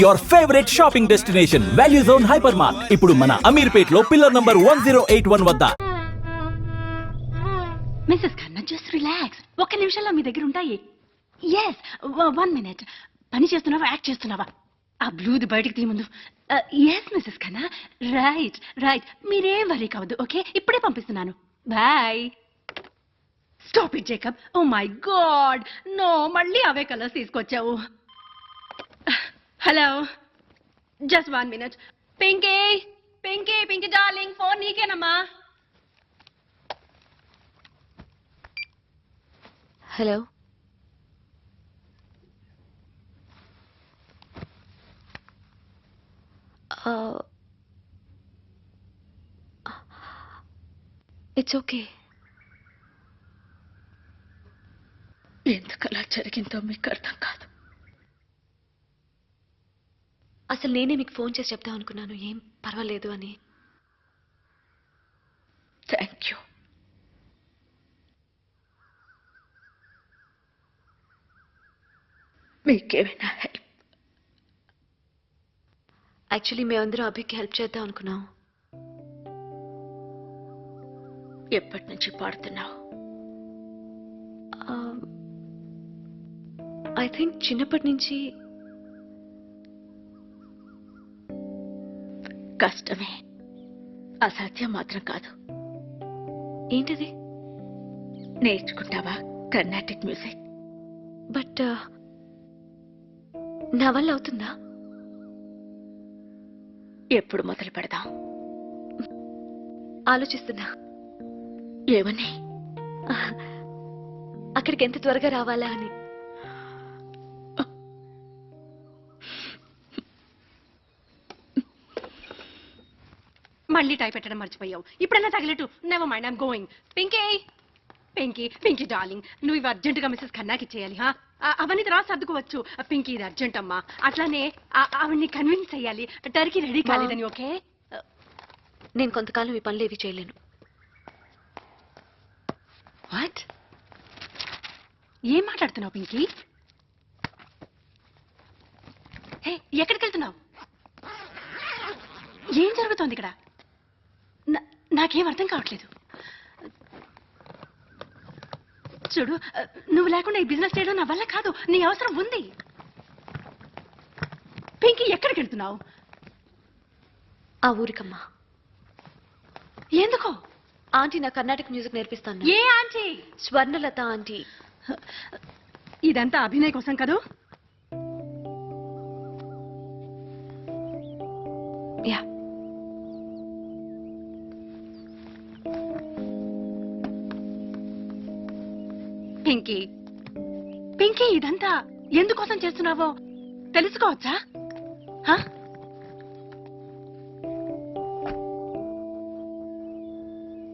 Your favourite shopping destination value zone hyper mart ఇప్పుడు మన అమీర్పేట్లో pillar number one zero eight one వద్ద. Mrs Khanna just relax ఒక్క నిమిషంలో మీ దగ్గర ఉంటాయి. ఎస్ వన్ మినిట్ పని చేస్తున్నావా యాక్ట్ చేస్తున్నావా? ఆ బ్లూది బయటికి తీ ముందు. Yes Mrs Khanna right right మీరేం వరీ కావద్దు ఓకే ఇప్పుడే పంపిస్తున్నాను. Boy stop it Jacob oh my god no మళ్ళీ అవే కలర్స్ తీసుకొచ్చావు. Uh, hello just one minute Pinky Pinky Pinky darling phone నీకేనమ్మా hello it's okay ఎందుకలా జరిగిందో మీకు అర్థం కాదు. అసలు నేనే మీకు ఫోన్ చేసి చెప్దాం అనుకున్నాను. ఏం పర్వాలేదు అని. థ్యాంక్ యూ మీకేమైనా హెల్ప్? యాక్చువల్లీ మేమందరం అభికి హెల్ప్ చేద్దాం అనుకున్నాం. ఎప్పటి నుంచి పాడుతున్నావు? ఐ థింక్ చిన్నప్పటి నుంచి కష్టమే. అసాధ్యం మాత్రం కాదు. ఏంటిది? నేర్చుకుంటావా కర్ణాటిక్ మ్యూజిక్? బట్ నా వల్ల అవుతుందా? ఎప్పుడు మొదలు పెడదాం? ఆలోచిస్తున్నా. ఏమని? అక్కడికి ఎంత త్వరగా రావాలా అని. మళ్ళీ టై పెట్టడం మర్చిపోయావు. ఇప్పుడైనా తగినట్టు never mind I'm going Pinky Pinky Pinky darling నువ్వు ఇవి అర్జెంటుగా మిస్సెస్ ఖన్నాకి చేయాలి హా అవన్నీ తర్వాత సర్దుకోవచ్చు. పింకీ ఇది అర్జెంట్ అమ్మా. అట్లానే అవన్నీ కన్విన్స్ చేయాలి. టర్కీ రెడీ కాలేదని ఓకే నేను కొంతకాలం ఈ పనులు ఏవి చేయలేను. వాట్ ఏం మాట్లాడుతున్నావు పింకీ ఎక్కడికి వెళ్తున్నావు ఏం జరుగుతోంది ఇక్కడ? నాకేం అర్థం కావట్లేదు. చూడు నువ్వు లేకుండా ఈ బిజినెస్ చేయడం నా వల్ల కాదు. నీ అవసరం ఉంది. పింకీ ఎక్కడికి వెళ్తున్నావు? ఆ ఊరికమ్మా. ఎందుకో? ఆంటీ నా కర్ణాటక మ్యూజిక్ నేర్పిస్తాను. ఏ ఆంటీ? స్వర్ణలత ఆంటీ. ఇదంతా అభినయ్ కోసం కదూ? పింకీ. పింకీ ఇదంతా ఎందుకోసం చేస్తున్నావో తెలుసుకోవచ్చా? హ?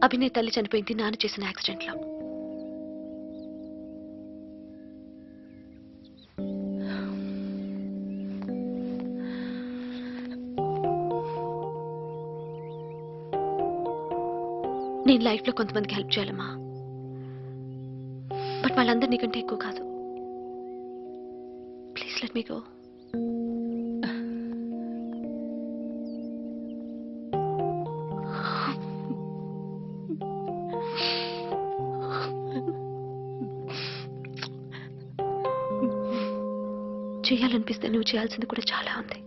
అభినయ్ తల్లి చనిపోయింది నాన్న చేసిన యాక్సిడెంట్లో. నేను లైఫ్లో కొంతమందికి హెల్ప్ చేయాలమ్మా. వాళ్ళందరినీ నీకంటే ఎక్కువ కాదు. ప్లీజ్ లెట్ మీ గో చేయాలనిపిస్తే నువ్వు చేయాల్సింది కూడా చాలా ఉంది.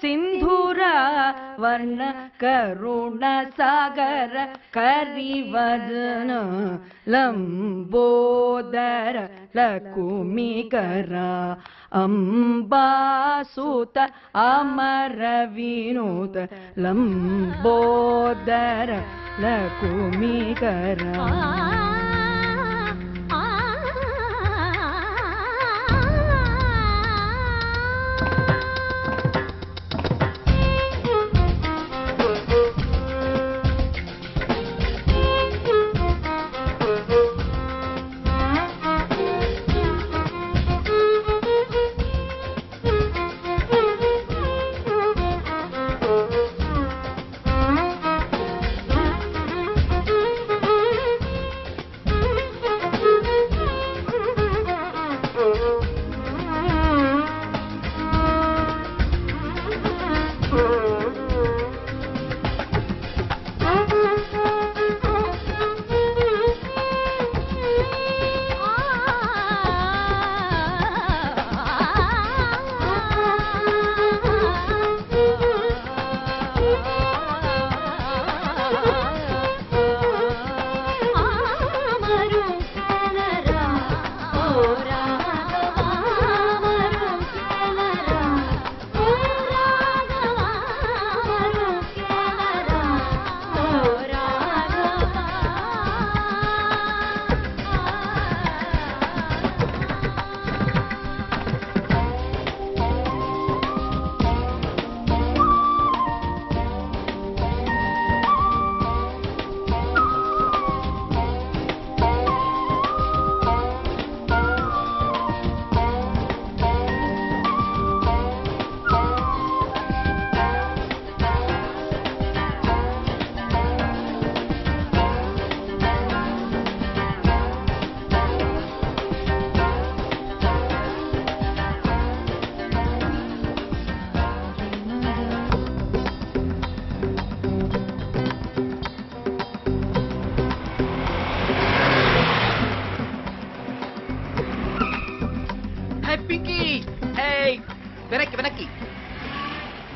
सिन्धुर वर्ण करुण सागर करी वदन लम् अम्बासुत अमरविनोत लम्बोदर लकुमिकरा।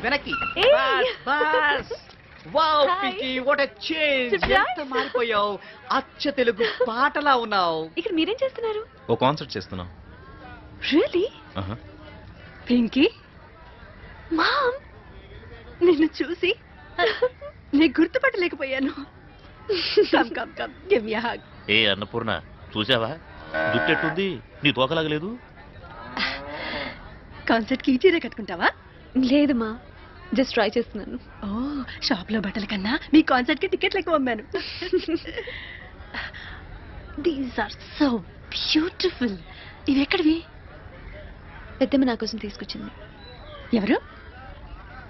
వెనక్కి. ఏయ్! బస్ bus! Wow Hi. Pinky what a change Surprise. ఎంత మారిపోయావు? అచ్చ తెలుగు పాటలా ఉన్నావు. ఇక్కడ మీరేం చేస్తున్నారు? ఓ కాన్సర్ట్ చేస్తున్నాం. రియలీ ఆహా. పింకీ? మామ్? నిన్ను చూసి? నేను గుర్తుపట్టలేకపోయాను. Come come come. Give me hug ఏ అన్నపూర్ణ చూసావా జుట్టెట్టుంది నీ తోకలాగలేదు కాన్సర్ట్కి ఈ చీర కట్టుకుంటావా? లేదు మా జస్ట్ ట్రై చేస్తున్నాను. ఓ షాప్లో బట్టల కన్నా మీ కాన్సర్ట్కి టికెట్లు ఎక్కువ అమ్మాను. దీస్ ఆర్ సో బ్యూటిఫుల్ ఇవి ఎక్కడివి? పెద్దమ్మ నా కోసం తీసుకొచ్చింది. ఎవరు?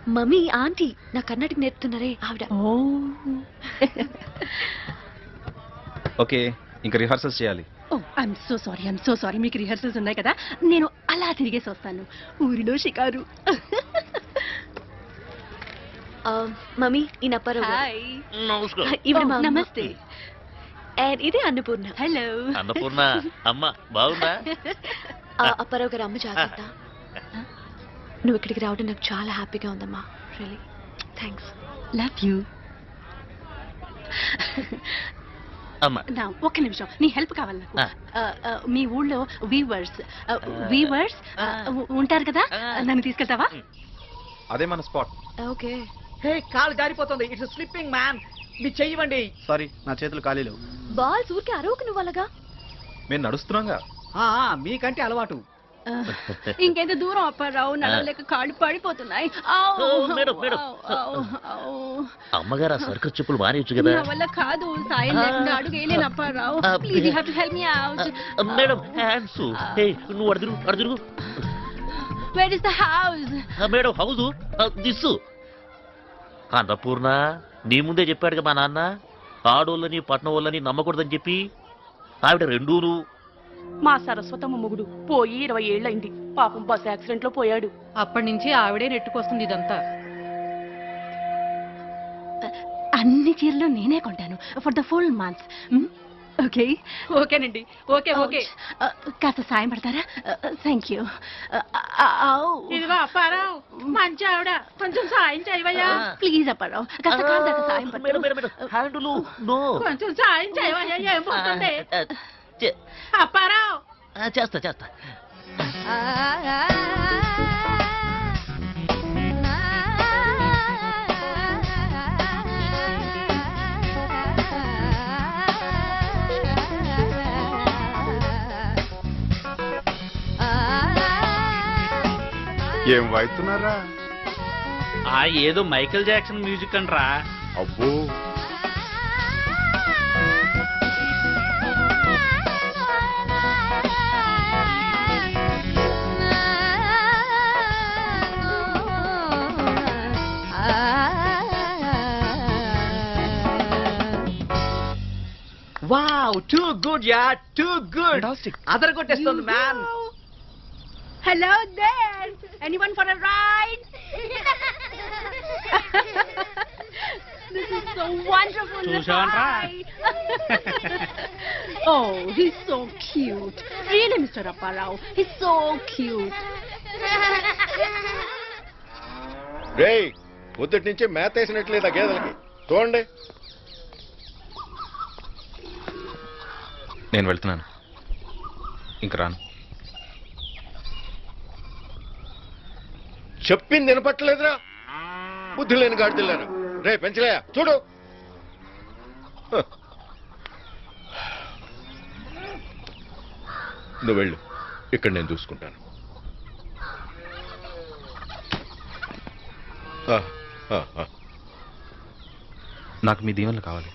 మమ్మీ ఆంటీ నా కర్ణాటక నేర్పుతున్నారే ఆవిడ. ఓ. ఓకే ఇంకా రిహార్సల్స్ చేయాలి. ఓ I'm so sorry I'm so sorry మీకు రిహర్సల్స్ ఉన్నాయి కదా? నేను అలా తిరిగేసి వస్తాను. ఊరిలో షికారు. మమ్మీ ఈ నప్పారావు గారు. హాయ్. నమస్కారం. ఈవిడ ఓ, మా అమ్మ. నమస్తే ఇదే అన్నపూర్ణ. హలో. అన్నపూర్ణ అమ్మ బాగుందా? ఆ, అప్పారావు గారు అమ్మ జాగ్రత్త. నువ్వు ఇక్కడికి రావడం నాకు చాలా హ్యాపీగా ఉందమ్మా. రియలీ థ్యాంక్స్ లవ్ యూ అమ్మ. నా ఒక్క నిమిషం. నీ హెల్ప్ కావాలి నాకు. ఆ. ఆ, ఆ, మీ ఊళ్ళో వీవర్స్ వీవర్స్ ఉంటారు కదా? నన్ను తీసుకెళ్తావా? అదే మన స్పాట్ ఓకే హే కాలు జారిపోతుంది. ఇట్స్ స్లిప్పింగ్ మ్యాన్ మీ చెయ్యండి సారీ నా చేతులు ఖాళీ లేవు. బాల్స్ ఊరికే అరవకు నువ్వు అలాగా? మేము నడుస్తున్నాగా. ఆ, ఆ, మీకంటే అలవాటు. ఇంకెంత దూరం అప్పారావు నడవలేక కాళ్ళు పడిపోతున్నాయి. అమ్మగారు ఆ సర్కస్ చెప్పులు మానేయచ్చు కదా. నా వల్ల కాదు సాయం లేకుండా అడుగు వేయలేను Apparao please you have to help me out madam hands ఏ నువ్వు అడుగురు అడుగురు where is the house madam house this Annapurna నీ ముందే చెప్పాడుగా మా నాన్న. ఆడోళ్ళని పట్నం వాళ్ళని నమ్మకూడదని చెప్పి ఆవిడ రెండూను. మా సరస్వతమ్మ మొగుడు పోయి ఇరవై ఏళ్ళైంది పాపం బస్ యాక్సిడెంట్లో పోయాడు. అప్పటి నుంచి ఆవిడే నెట్టుకొస్తుంది ఇదంతా. అన్ని చీరలు నేనే కొంటాను. For the full months okay. ఓకేనండి. Okay okay. Uh, కాస్త సాయం పడతారా? థ్యాంక్ యూ ఇదిగో అప్పారావు మంచి ఆవిడ. కొంచెం సాయం చేయవయ్యా. ప్లీజ్ అప్పారావు కాస్త దాకా సాయం హ్యాండులు నో. కొంచెం సాయం చేయవయ్యా. ఏం పోతుంది? అప్పారావు చేస్తా చేస్తా. ఏం వాయిస్తున్నారా? ఆ ఏదో మైకేల్ జాక్సన్ మ్యూజిక్ అంటరా. అబ్బో. Wow too good yeah too good అదర కొట్టేస్తుంది man hello there anyone for a ride This is so wonderful. ride. oh, he's so cute. Really, Mr. Apparao, he's so cute. రేయ్ పొద్దుటి నుంచి మేత వేసినట్లేదా గేదెలకి చూడండి నేను వెళ్తున్నాను ఇంక రాను చెప్పింది వినపట్టలేదురా. బుద్ధి లేని గాడిదెళ్ళాను రే పెంచలేయా? చూడు. నువ్వు వెళ్ళు. ఇక్కడ నేను చూసుకుంటాను. నాకు మీ దీవెనలు కావాలి.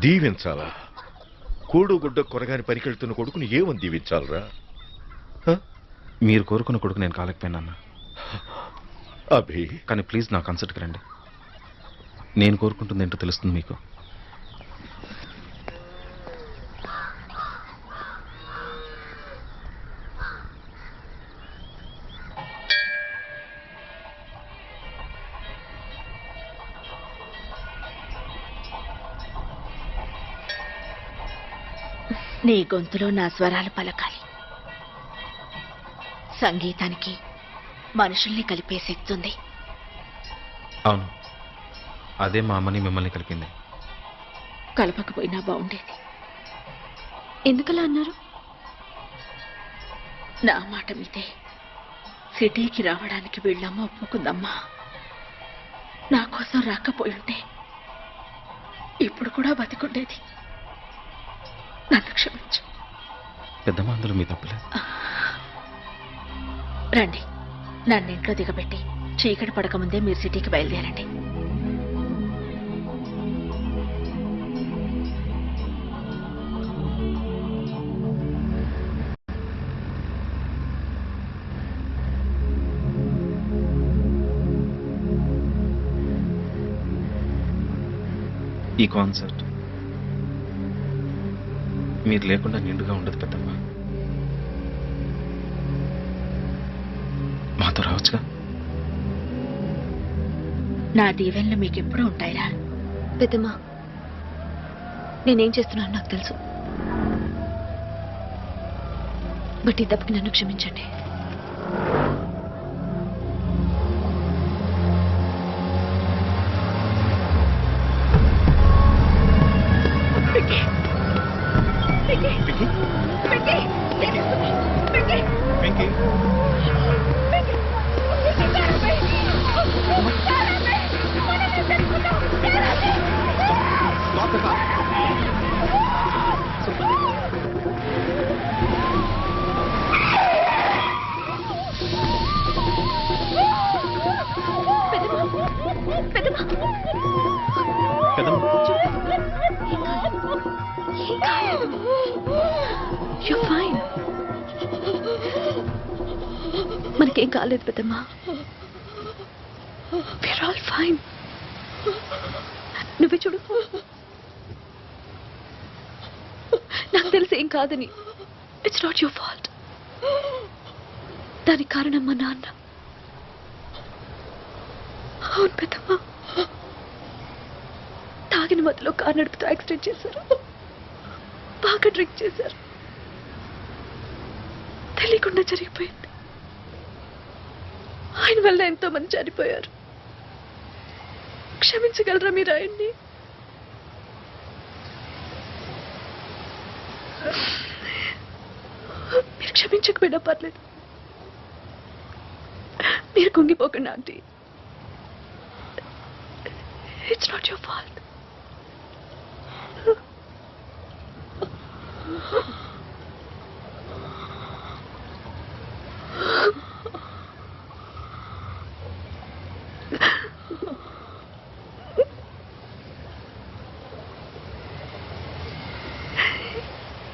దీవించాలా? కూడు గుడ్డ కొరగాని పరికెళ్తున్న కొడుకుని ఏమని దీవించాలరా? మీరు కోరుకున్న కొడుకు నేను కాలేకపోయినా. అభి. కానీ ప్లీజ్ నా కన్సర్ట్కి రండి. నేను కోరుకుంటుంది ఏంటో తెలుస్తుంది మీకు. నీ గొంతులో నా స్వరాలు పలకాలి. సంగీతానికి మనుషుల్ని కలిపే శక్తి ఉంది అవును. అదే మా అమ్మని మిమ్మల్ని కలిపింది. కలపకపోయినా బాగుండేది. ఎందుకలా అన్నారు? నా మాట మీదే సిటీకి రావడానికి వీళ్ళమ్మ ఒప్పుకుందమ్మా. నా కోసం రాకపోయి ఉంటే ఇప్పుడు కూడా బతికుండేది. నన్ను క్షమించు. పెద్దమ్మ అందులో మీ తప్పులేదు రండి. నన్ను ఇంట్లో దిగబెట్టి చీకటి పడకముందే మీరు సిటీకి బయలుదేరండి. ఈ కాన్సర్ట్ మీరు లేకుండా నిండుగా ఉండదు పెద్దమ్మా మాతో రావచ్చుగా? నా దీవెనలు మీకు ఎప్పుడూ ఉంటాయిరా. పెద్దమ్మా నేనేం చేస్తున్నాను నాకు తెలుసు. బట్ ఈ దెబ్బకి నన్ను క్షమించండి. You're fine. మనకేం కాలేదు పెద్దమ్మా. We're all fine. నువ్వే చూడు. నాకు తెలిసి ఏం కాదని. ఇట్స్ నాట్ యువర్ ఫాల్ట్ దానికి కారణం మా నాన్న. అవును పెద్దమ్మా. తాగిన మధ్యలో కారు నడుపుతూ యాక్సిడెంట్ చేశారు. బాగా డ్రింక్ చేశారు. తెలియకుండా జరిగిపోయింది. ఆయన వల్ల ఎంతో మంది చనిపోయారు క్షమించగలరా మీరు ఆయన్ని? మీరు క్షమించకపోయినా పర్లేదు. మీరు కుంగిపోకండి aunty. It's not your fault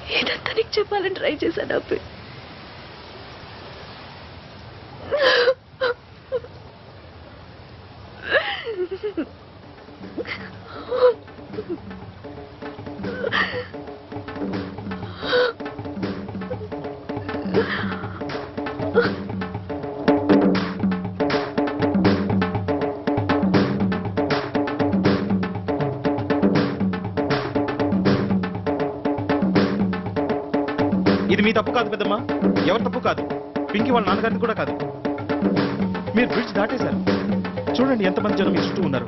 ఏదంతా నీకు చెప్పాలని ట్రై చేశాను అప్పుడు మీ తప్పు కాదు పెద్దమ్మా. ఎవరి తప్పు కాదు. పింకి వాళ్ళ నాన్నగారిని కూడా కాదు. మీరు బ్రిడ్జ్ దాటేశారు. చూడండి ఎంతమంది జనం మీ చుట్టూ ఉన్నారు.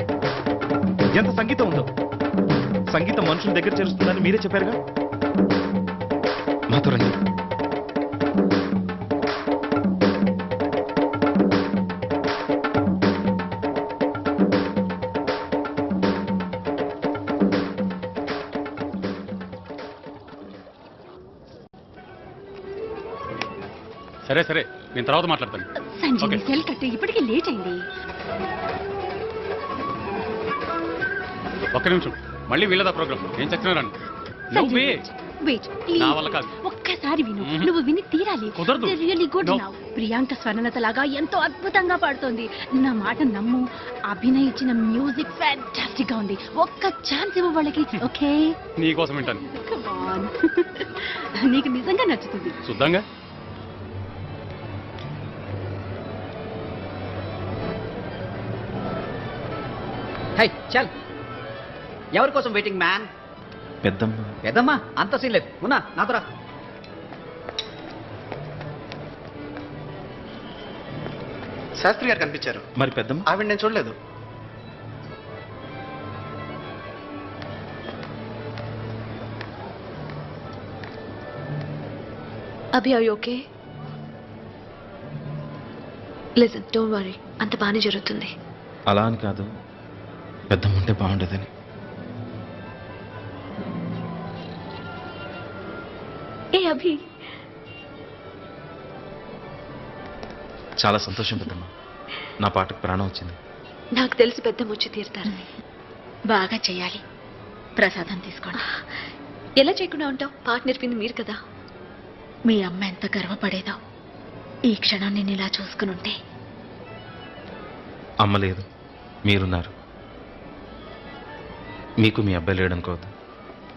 ఎంత సంగీతం ఉందో. సంగీతం మనుషుల దగ్గర చేరుస్తుందని మీరే చెప్పారుగా? మాతో రండి. సరే సరే. నేను తర్వాత మాట్లాడతాను. సంజయ్. సెల్ కట్టే ఇప్పటికే లేట్ అయింది. ఒక్క నిమిషం. మళ్ళీ వీళ్ళదా ప్రోగ్రామ్? ఏం చెప్తున్నారండి సంజయ్ వెయిట్ ప్లీజ్ నా వల్ల కాదు. ఒక్కసారి విను. నువ్వు విని తీరాలి. Really good. Now Priyanka Swarnalatha లాగా ఎంతో అద్భుతంగా పాడుతోంది. నా మాట నమ్ము. అభినయ్ ఇచ్చిన మ్యూజిక్ ఫ్యాంటాస్టిక్గా ఉంది. ఒక్క ఛాన్స్ ఇవ్వ వాళ్ళకి. ఓకే నీ కోసం వింటాను. నీకు నిజంగా నచ్చుతుంది. చూద్దాంగా హై చల్. ఎవరి కోసం వెయిటింగ్ మ్యాన్ పెద్దమ్మ. పెద్దమ్మా? అంత సీన్ లేదు. ఉన్నా నాతో రా. శాస్త్రి గారు కనిపించారు. మరి పెద్దమ్మ? ఆవిడ నేను చూడలేదు. అభి అవి ఓకే లిజన్ డోంట్ వరీ అంత బాగానే జరుగుతుంది. అలా అని కాదు. పెద్దమ్మ ఉంటే బాగుండేదని. ఏ అభి? చాలా సంతోషం పెద్దమ్మ. నా పాటకు ప్రాణం వచ్చింది. నాకు తెలిసి పెద్ద ముచ్చి తీరుతారని బాగా చేయాలి. ప్రసాదం తీసుకోండి. ఎలా చేయకుండా ఉంటావు? పాట నేర్పింది మీరు కదా. మీ అమ్మ ఎంత గర్వపడేదో. ఈ క్షణం నేను ఇలా చూసుకుని ఉంటే అమ్మ లేదు. మీరున్నారు. మీకు మీ అబ్బాయి లేడనుకోవద్దు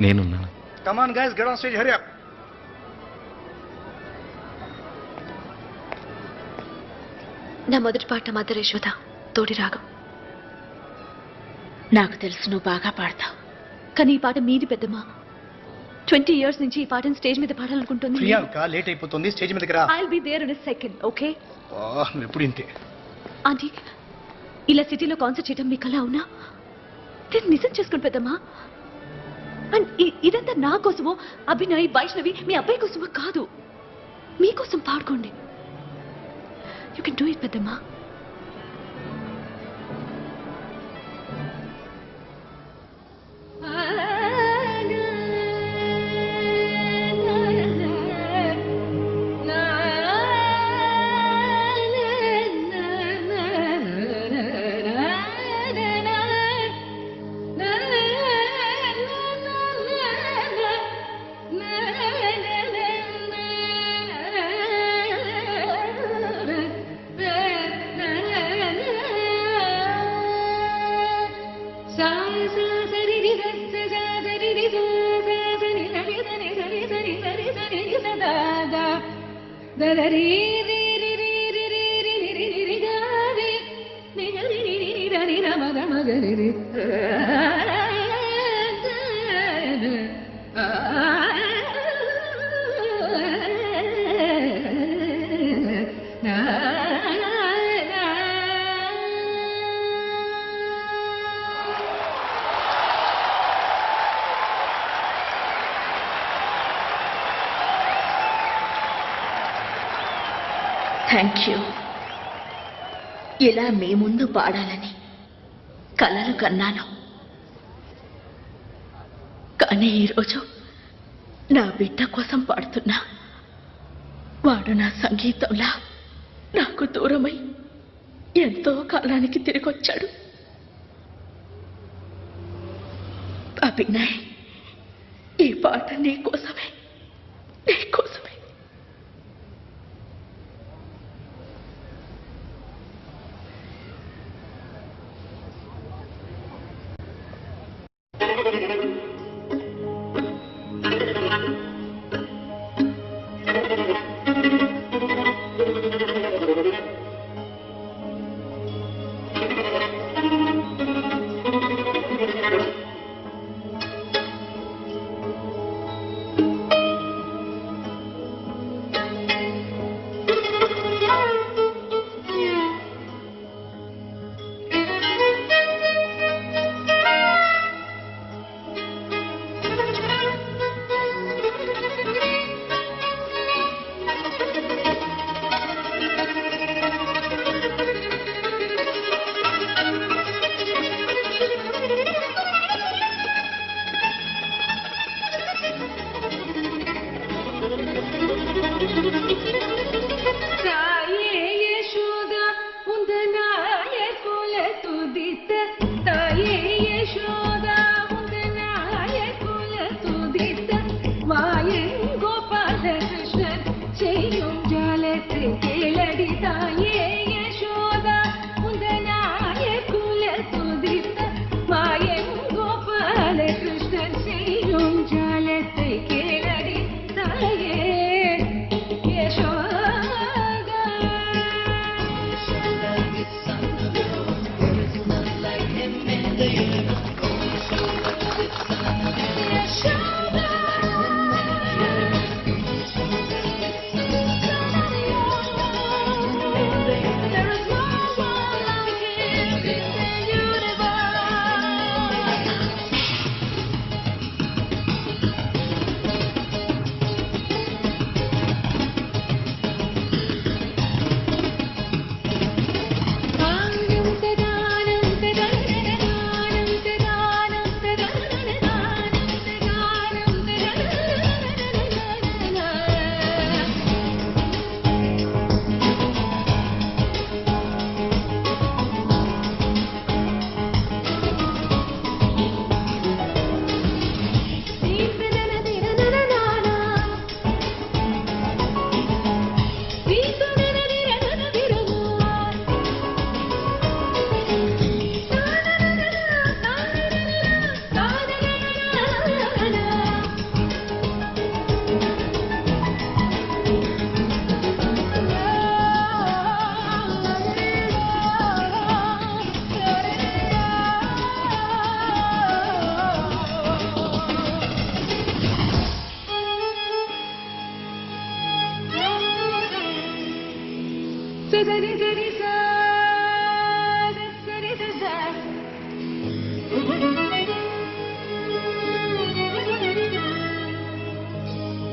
నేనున్నాను. Come on guys get on stage hurry up నా మొదటి పాట మదర్ యశోద తోడి రాగం. నాకు తెలుసు నువ్వు బాగా పాడతావు. కానీ ఈ పాట మీది పెద్దమ్మా. ట్వంటీ ఇయర్స్ నుంచి ఈ పాటను స్టేజ్ మీద పాడాలనుకుంటుంది. ప్రియాంక లేట్ అయిపోతుంది స్టేజ్ మీదకి రా. I'll be there in second okay? ఆ, నువ్వు ఎప్పుడు ఇంతే? ఆంటీ ఇలా సిటీలో కాన్సర్ట్ చేయడం మీకు అలా అవునా? నేను నిజం చేసుకుని పెద్దమ్మా. అండ్ ఇదంతా నా కోసమో అభినయ్ వైష్ణవి మీ అబ్బాయి కోసమో కాదు. మీకోసం పాడుకోండి యూ కెన్ డూ ఇట్ పెద్దమ్మా. Ah! థ్యాంక్ యూ ఇలా మీ ముందు పాడాలని కలలు కన్నాను. కానీ ఈరోజు నా బిడ్డ కోసం పాడుతున్నా. వాడు నా సంగీతంలా నాకు దూరమై ఎంతో కాలానికి తిరిగొచ్చాడు. అభినయ్ ఈ పాట నీకు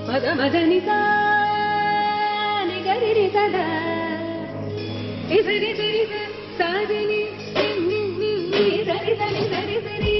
మగ మదని గరి సదా ఇసరి సరి సాధని సరి సరి సరి